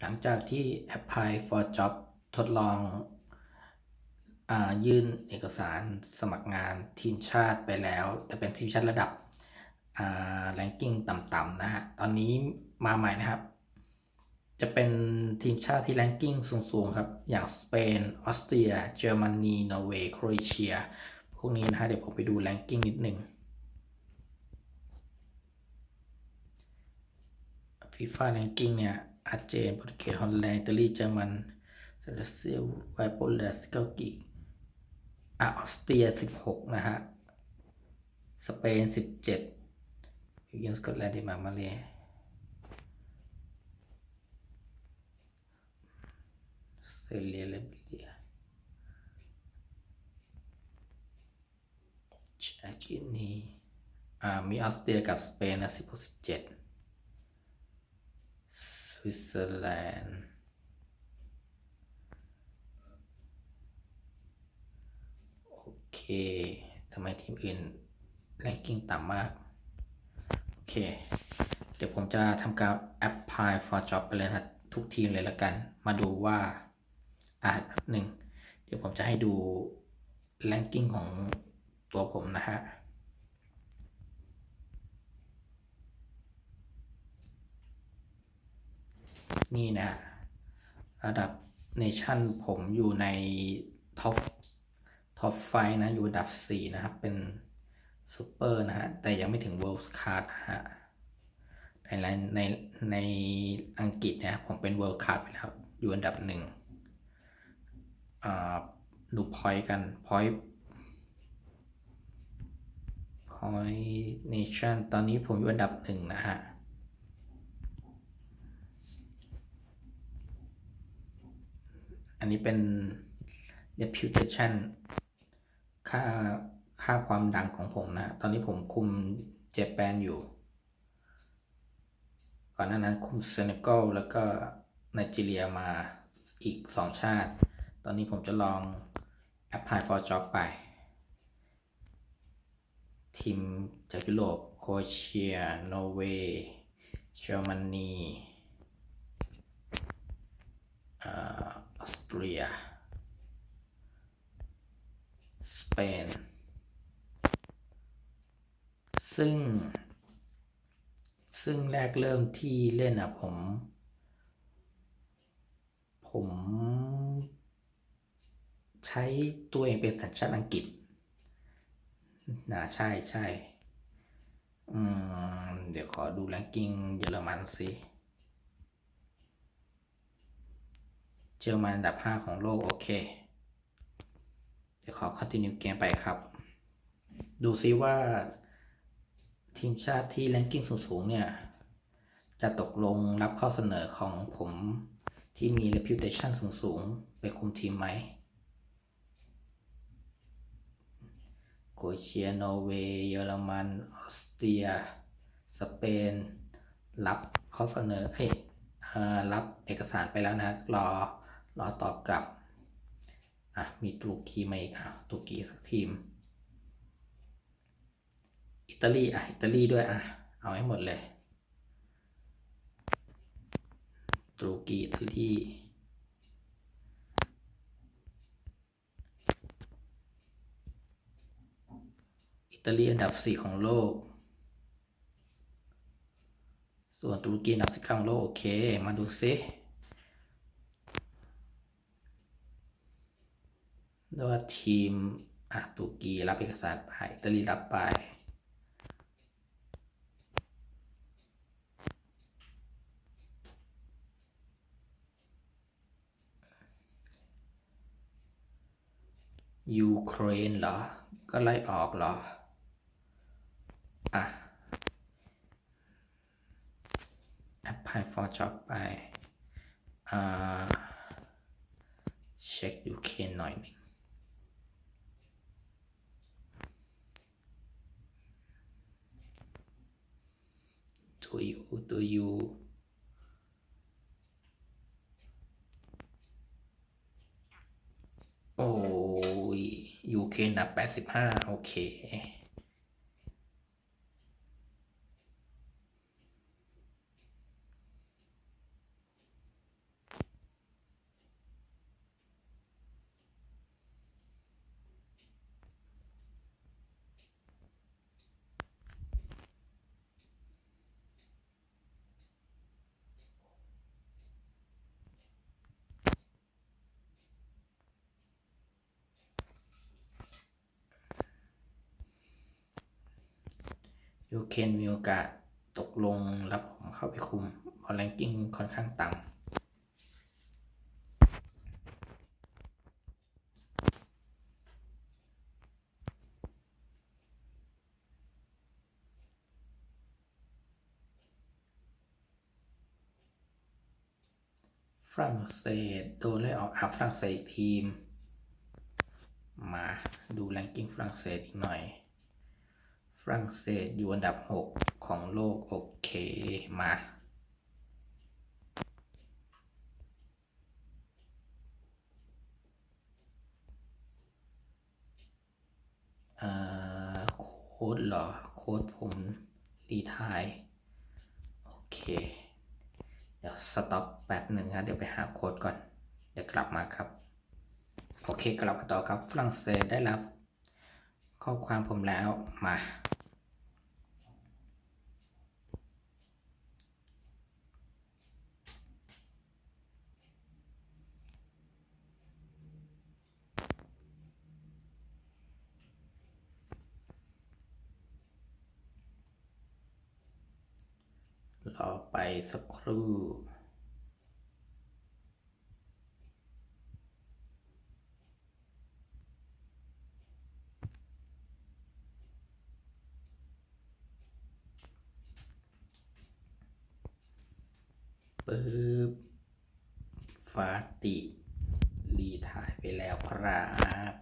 หลังจากที่ Apply for Job ทดลองอยื่นเอกสารสมัครงานทีมชาติไปแล้ว แต่เป็นทีมชาติระดับแรงกิ้งต่ำๆนะฮะ ตอนนี้มาใหม่นะครับ จะเป็นทีมชาติที่แรงกิ้งสูงๆครับ อย่างสเปน ออสเตรีย เยอรมนี นอร์เวย์ โครเอเชีย พวกนี้นะฮะ เดี๋ยวผมไปดูแรงกิ้งนิดหนึ่ง ฟีฟ่าแรงกิ้งเนี่ยอาร์เจนโปรตุเกสฮอลแลนด์อิตาลีเยอรมันเซเลเซียไวโปเลสเกลกิอออสเตรีย 16 นะฮะ สเปน 17เบลเยียมสกอตแลนด์เดนมาร์กมาเลยเซเลียเลเบลียชากินีอ่ามีออสเตรียกับสเปนนะ16 17ส วิตเซอร์แลนด์ โอเคทำไมทีมอื่นแรงกิ้งต่ำมาก โอเค เดี๋ยวผมจะทำการ apply for job ไปเลยนะทุกทีมเลยละกัน มาดูว่าอ่าแป๊บหนึ่ง เดี๋ยวผมจะให้ดูแรงกิ้งของตัวผมนะฮะ นี่นะระดับเนชั่นผมอยู่ในท็อปท็อปไฟนะอยู่อันดับ 4 นะครับ เป็นซูเปอร์นะฮะ แต่ยังไม่ถึง World Card นะฮะในในในอังกฤษนี่ยผมเป็น World Card ไปแล้ว อยู่อันดับหนึ่งดูพอยต์กันพอยต์พอยต์เนชั่นตอนนี้ผมอยู่อันดับหนึ่งนะฮะ อั นนี้เป็น reputation ค่าค่าความดังของผมนะ ตอนนี้ผมคุมเจแปนอยู่ ก่อนหน้านั้นคุมเซเนกัลแล้วก็ไนจีเรียมาอีก 2 ชาติ ตอนนี้ผมจะลอง apply for job ไป ทีมจากยุโรปโคเชีย นอร์เวย์เยอรมนีออส เตรีย สเปน ซึ่ง ซึ่งแรกเริ่มที่เล่นอะผม ผม ใช้ตัวเองเป็นสัญชาติอังกฤษนะใช่ใช่ อืม เดี๋ยวขอดูแรงกิ้งเยอรมันสิ เจอมันอันดับ 5 ของโลก โอเค เดี๋ยวขอ continue เกมไปครับ ดูซิว่า ทีมชาติที่แรงกิ้งสูงๆเนี่ย จะตกลงรับข้อเสนอของผมที่มี reputation สูงๆ ไปคุมทีมไหมโคเอเชีย นอร์เวย์ เยอรมัน ออสเตรีย สเปน รับข้อเสนอเฮ้ยรับเอกสารไปแล้วนะ รอ รอตอบกลับ อะ มีตุรกีมาอีกอะตุรกีสักทีม อิตาลีอะ อิตาลีด้วยอะ เอาให้หมดเลย ตุรกี อิตาลีอิตาลีอันดับ 4 ของโลก ส่วนตุรกีอันดับสิบของโลก โอเค มาดูซิ ว่าทีมอะตุรกีรับเอกสารไปอิตาลีรับไปยูเครนเหรอ ก็ไล่ออกเหรอ อะ apply for job ไป อ่า เช็คยูเครนหน่อยหนึ่ง ตัวยูตัวยูโอ้ยยูเคนับแปดสิบห้าโอเค ยูเคนมีโอกาสตกลงรับผมเข้าไปคุมเพราะแรงกิ้งค่อนข้างต่ำฝรั่งเศสโดนไล่ออกอาฝรั่งเศสอีกทีม มาดูแรงกิ้งฝรั่งเศสอีกหน่อย รั่งเศสอยู่อันดับ 6 ของโลก โอเคมาโค้ดเหรอ โค้ดผมรีทาย โอเค เดี๋ยวสต็อปแป๊บหนึ่งนะเดี๋ยวไปหาโค้ดก่อน เดี๋ยวกลับมาครับ โอเค กลับมาต่อครับฝรั่งเศสได้รับ ข้อความผมแล้วมา รอไปสักครู่ ปึ๊บฟาติ รีถ่ายไปแล้วครับ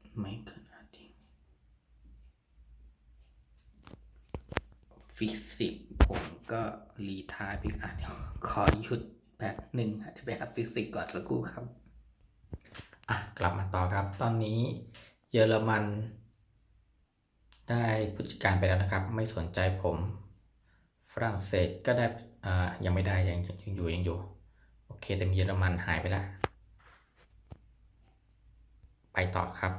ไม่ขนาดนี้ ฟิสิกส์ผมก็รีทายไปอะเดี๋ยวขอหยุดแป๊บหนึ่งเดี๋ยวไปหาฟิสิกส์ก่อนสักครู่ครับ อะ กลับมาต่อครับ ตอนนี้เยอรมัน ได้ผู้จัดการไปแล้วนะครับ ไม่สนใจผม ฝรั่งเศสก็ได้อ่ายังไม่ได้ยังยังอยู่ยังอยู่ โอเค แต่มีเยอรมันหายไปแล้ว ไปต่อครับ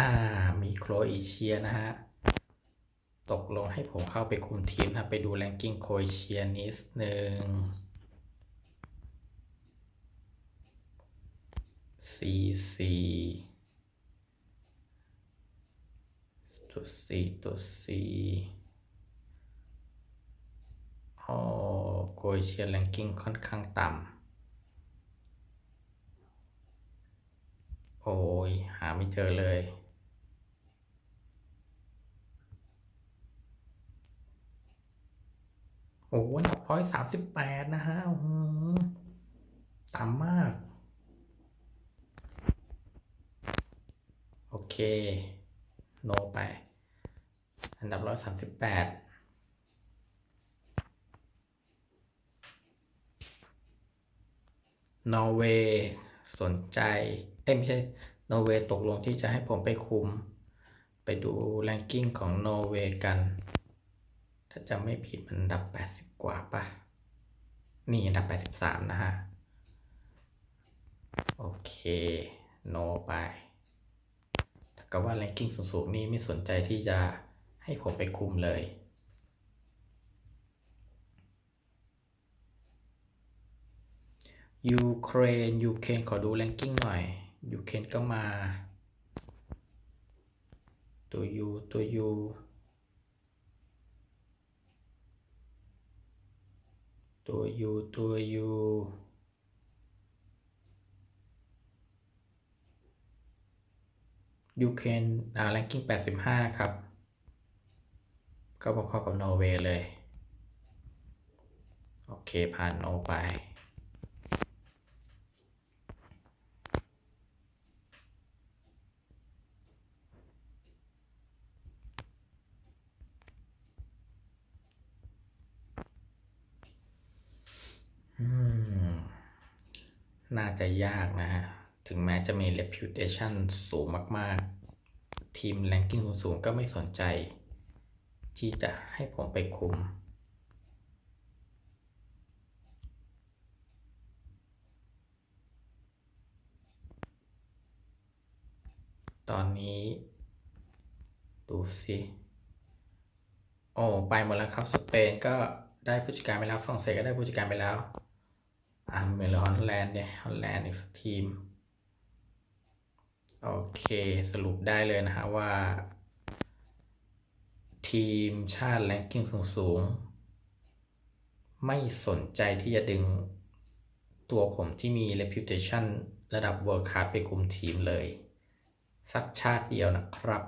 อ่า มีโครเอเชียนะฮะ ตกลงให้ผมเข้าไปคุมทีมนะไปดูแรงกิ้งโครเอเชียนิดนึงซีซีตัวซีตัวซีอ๋อโครเอเชียแรงกิ้งค่อนข้างต่ำโอ้ยหาไม่เจอเลย โอ้อันดับร้อยสามสิบแปดนะฮะต่ำมาก โอเค โนไป อันดับร้อยสามสิบแปดนอร์เวย์สนใจ เอ้ยไม่ใช่ นอร์เวย์ตกลงที่จะให้ผมไปคุม ไปดูแรงกิ้งของนอร์เวย์กัน ถ้าจำไม่ผิดมันอันดับ 80 กว่าปะนี่อันดับ 83 นะฮะ โอเค โนไปถ้ากับว่าแรงกิ้งสูงๆ นี่ไม่สนใจที่จะให้ผมไปคุมเลย ยูเครน ยูเครนขอดูแรงกิ้งหน่อย ยูเครนก็มา ตัวยูตัวยู ตัวยูตัวยูยูเครนอ่าแรงกิ้ง 85 ครับ ก็พอๆกับนอร์เวย์เลย โอเค ผ่านโอไป น่าจะยากนะฮะ ถึงแม้จะมี reputation สูงมาก ๆ ทีม ranking สูงๆก็ไม่สนใจ ที่จะให้ผมไปคุม ตอนนี้ ดูสิโอ้ ไปหมดแล้วครับ สเปนก็ได้ผู้จัดการไปแล้ว ฝรั่งเศสก็ได้ผู้จัดการไปแล้ว อ่าเหมือนฮอลแลนด์เนี่ยฮอลแลนด์อีกสักทีม โอเคสรุปได้เลยนะฮะว่า ทีมชาติแรงกิ้งสูงๆ ไม่สนใจที่จะดึงตัวผมที่มี reputation ระดับ world class ไปคุมทีมเลย สักชาติเดียวนะครับ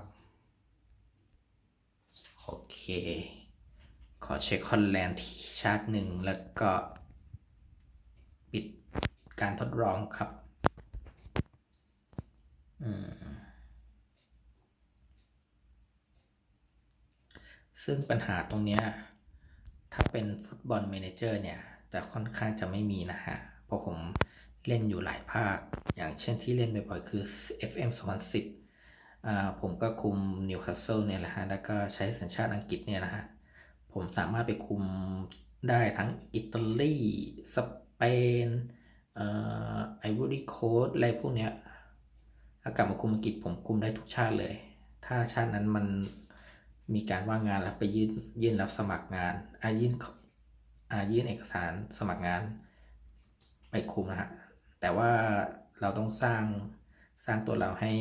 โอเค ขอเช็คฮอลแลนด์ทีชาติหนึ่งแล้วก็ ปิดการทดลองครับซึ่งปัญหาตรงนี้ถ้าเป็นฟุตบอลเมเนเจอร์เนี่ย จะค่อนข้างจะไม่มีนะฮะ เพราะผมเล่นอยู่หลายภาค อย่างเช่นที่เล่นบ่อยๆคือ FM 2010 ผมก็คุมนิวคาสเซิลเนี่ยแหละฮะ แล้วก็ใช้สัญชาติอังกฤษเนี่ยนะฮะ ผมสามารถไปคุมได้ทั้งอิตาลี สเป นเอ่อไอวอรี่โคสอะไรพวกเนี้ยถ้ากลับมาคุมอังกฤษผมคุมได้ทุกชาติเลย ถ้าชาตินั้นมันมีการว่างงานแล้วไปยื่นยื่นรับสมัครงานอายื่นอายื่นเอกสารสมัครงาน ไปคุมนะฮะ แต่ว่าเราต้องสร้างสร้างตัวเราให้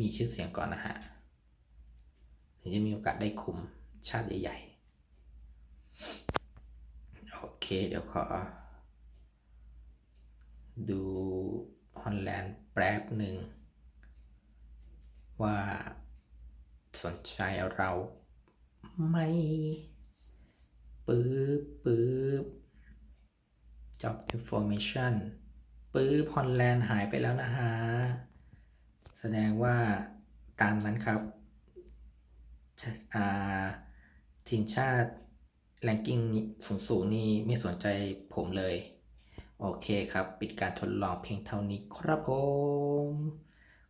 มีชื่อเสียงก่อนนะฮะถึงจะมีโอกาสได้คุมชาติใหญ่ๆ โอเค เดี๋ยวขอ ดูฮอลแลนด์แป๊บหนึ่ง ว่าสนใจเราไหมปึ๊บปึ๊บ job information ปึ๊บฮอลแลนด์หายไปแล้วนะฮะ แสดงว่าตามนั้นครับอาทีมชาติแรงกิ้งสูงๆนี่ไม่สนใจผมเลย โอเคครับ ปิดการทดลองเพียงเท่านี้ครับผม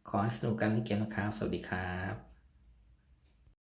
ขอให้สนุกกันเล่นเกมนะครับ สวัสดีครับ